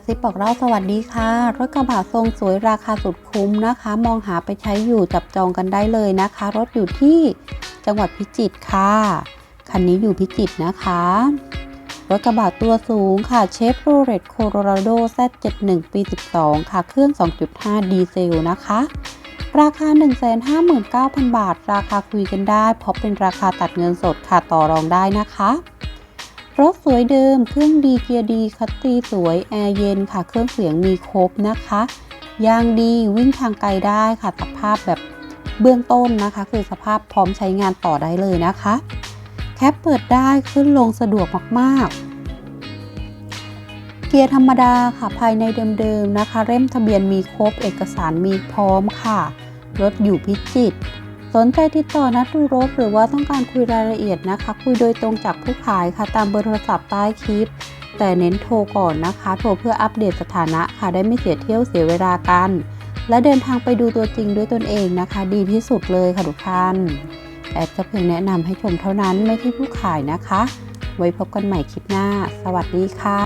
ระซิบบอกเล่าสวัสดีค่ะ รถกระบะทรงสวยราคาสุดคุ้มนะคะ มองหาไปใช้อยู่จับจองกันได้เลยนะคะ รถอยู่ที่จังหวัดพิจิตรค่ะ คันนี้อยู่พิจิตรนะคะ รถกระบะตัวสูงค่ะเชฟโรเลตโคโรราโด Z71 ปี 12 ค่ะ เครื่อง 2.5 ดีเซลนะคะราคา 159,000 บาท ราคาคุยกันได้ เพราะเป็นราคาตัดเงินสดค่ะ ต่อรองได้นะคะ รถสวยเดิม เครื่องดีเกียร์ดี คัตตีสวย แอร์เย็นค่ะ เครื่องเสียงมีครบนะคะยางดีวิ่งทางไกลได้ค่ะสภาพแบบเบื้องต้นนะคะ คือสภาพพร้อมใช้งานต่อได้เลยนะคะ แคปเปิดได้ขึ้นลงสะดวกมากๆ เกียร์ธรรมดาค่ะภายในเดิมๆนะคะ เล่มทะเบียนมีครบเอกสารมีพร้อมค่ะ รถอยู่พิจิตร สนใจติดต่อนัดดูรถหรือว่าต้องการคุยรายละเอียดนะคะ คุยโดยตรงจากผู้ขายค่ะ ตามเบอร์โทรศัพท์ใต้คลิป แต่เน้นโทรก่อนนะคะ โทรเพื่ออัปเดตสถานะค่ะ ได้ไม่เสียเที่ยวเสียเวลากัน และเดินทางไปดูตัวจริงด้วยตนเองนะคะ ดีที่สุดเลยค่ะทุกท่านแอดก็เพียงแนะนำให้ชมเท่านั้นไม่ใช่ผู้ขายนะคะ ไว้พบกันใหม่คลิปหน้า สวัสดีค่ะ